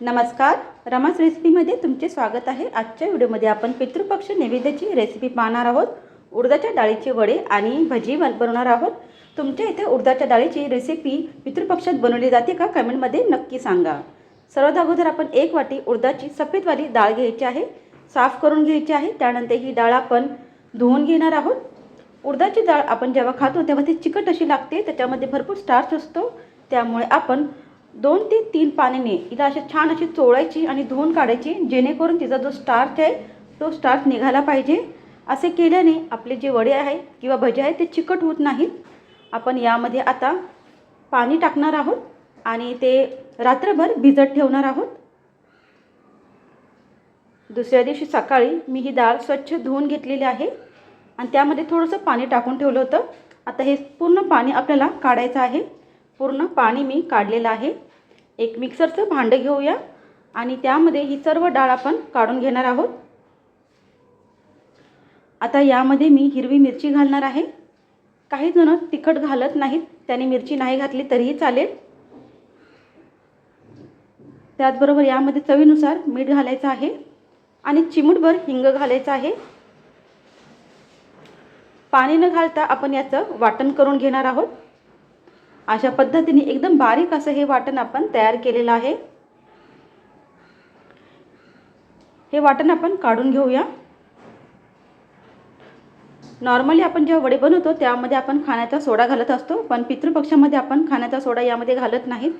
नमस्कार रमास रेसिपीमध्ये तुमचे स्वागत आहे. आजच्या व्हिडिओमध्ये आपण पितृपक्ष नैवेद्याची रेसिपी पाहणार आहोत. उडदाच्या डाळीचे वडे आणि भजी बन बनवणार आहोत. तुमच्या इथे उडदाच्या डाळीची रेसिपी पितृपक्षात बनवली जाते का? कमेंटमध्ये नक्की सांगा. सर्वात अगोदर आपण एक वाटी उडदाची सफेदवाली डाळ घ्यायची आहे. साफ करून घ्यायची आहे. त्यानंतर ही डाळ आपण धुवून घेणार आहोत. उडदाची डाळ आपण जेव्हा खातो तेव्हा ती चिकट अशी लागते. त्याच्यामध्ये भरपूर स्टार्च असतो. त्यामुळे आपण दोन ते तीन पाण्याने हिला अशी छान अशी चोळायची आणि धुवून काढायची जेणेकरून तिचा जो स्टार्च आहे तो स्टार्च निघाला पाहिजे. असे केल्याने आपले जे वडे आहे किंवा भजे आहे ते चिकट होत नाहीत. आपण यामध्ये आता पाणी टाकणार आहोत आणि ते रात्रभर भिजत ठेवणार आहोत. दुसऱ्या दिवशी सकाळी मी ही डाळ स्वच्छ धुवून घेतलेली आहे आणि त्यामध्ये थोडंसं पाणी टाकून ठेवलं होतं. आता हे पूर्ण पाणी आपल्याला काढायचं आहे. पूर्ण पाणी मी काढलेलं आहे. एक मिक्सरचं भांडं घेऊया आणि त्यामध्ये ही सर्व डाळ आपण काढून घेणार आहोत. आता यामध्ये मी हिरवी मिरची घालणार आहे. काही जण तिखट घालत नाहीत त्याने मिरची नाही घातली तरीही चालेल. त्याचबरोबर यामध्ये चवीनुसार मीठ घालायचं आहे आणि चिमूटभर हिंग घालायचं आहे. पाणी न घालता आपण याचं वाटण करून घेणार आहोत. अशा पद्धतीने एकदम बारीक असं हे वाटण आपण तयार केलेलं आहे. हे वाटण आपण काढून घेऊया. नॉर्मली आपण जेव्हा वडे बनवतो त्यामध्ये आपण खाण्याचा सोडा घालत असतो पण पितृपक्षामध्ये आपण खाण्याचा सोडा यामध्ये घालत नाहीत.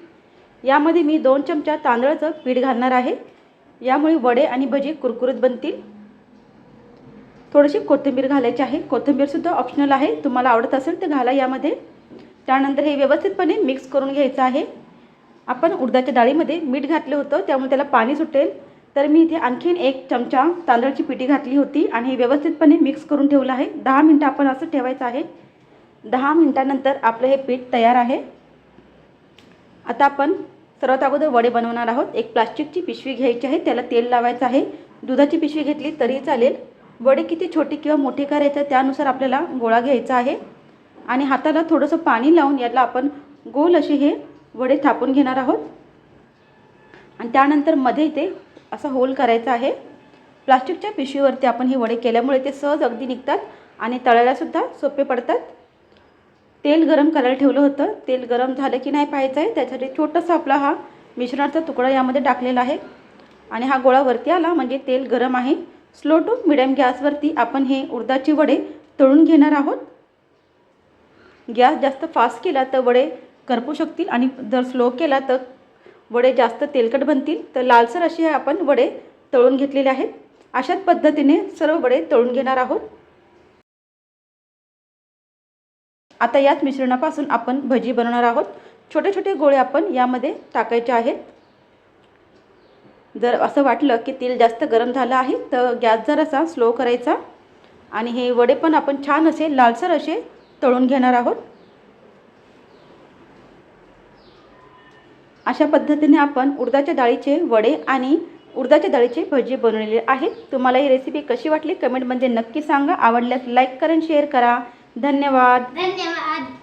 यामध्ये मी दोन चमचा तांदळाचं पीठ घालणार आहे. यामुळे वडे आणि भजी कुरकुरीत बनतील. थोडीशी कोथिंबीर घालायची आहे. कोथिंबीरसुद्धा ऑप्शनल आहे. तुम्हाला आवडत असेल तर घाला यामध्ये. त्यानंतर हे व्यवस्थितपणे मिक्स करून घ्यायचं आहे. आपण उडदाच्या डाळीमध्ये मीठ घातलं होतं त्यामुळे त्याला पाणी सुटेल. तर मी इथे आणखीन एक चमचा तांदळाची पिठी घातली होती आणि हे व्यवस्थितपणे मिक्स करून ठेवलं आहे. दहा मिनटं आपण असं ठेवायचं आहे. दहा मिनटानंतर आपलं हे पीठ तयार आहे. आता आपण सर्वात अगोदर वडे बनवणार आहोत. एक प्लास्टिकची पिशवी घ्यायची आहे त्याला तेल लावायचं आहे. दुधाची पिशवी घेतली तरी चालेल. वडे किती छोटे किंवा मोठे करायचं त्यानुसार आपल्याला गोळा घ्यायचा आहे. आणि हाताला थोडंसं पाणी लावून याला आपण गोल असे हे वडे थापून घेणार आहोत. आणि त्यानंतरमध्ये इथे असा होल करायचा आहे. प्लास्टिकच्या पिशवीवरती आपण हे वडे केल्यामुळे ते सहज अगदी निघतात आणि तळायलासुद्धा सोपे पडतात. तेल गरम करायला ठेवलं होतं. तेल गरम झालं की नाही पाहायचं आहे. त्यासाठी छोटासा आपला हा मिश्रणाचा तुकडा यामध्ये टाकलेला आहे. आणि हा गोळा वरती आला म्हणजे तेल गरम आहे. स्लो टू मिडियम गॅसवरती आपण हे उडदाचे वडे तळून घेणार आहोत. गॅस जास्त फास्ट केला तर वडे करपू शकतील आणि जर स्लो केला तर वडे जास्त तेलकट बनतील. तर लालसर असे हे आपण वडे तळून घेतलेले आहेत. अशाच पद्धतीने सर्व वडे तळून घेणार आहोत. आता याच मिश्रणापासून आपण भजी बनवणार आहोत. छोटे छोटे गोळे आपण यामध्ये टाकायचे आहेत. जर असं वाटलं की तेल जास्त गरम झालं आहे तर गॅस जरासा स्लो करायचा. आणि हे वडे पण आपण छान असे लालसर असे तळून घेणार आहोत. अशा पद्धतीने आपण उडदाच्या डाळीचे वडे आणि उडदाच्या डाळीचे भजी बनवलेले आहेत. तुम्हाला ही रेसिपी कशी वाटली? कमेंटमध्ये नक्की सांगा. आवडल्यास लाईक करा शेअर करा. धन्यवाद. धन्यवाद.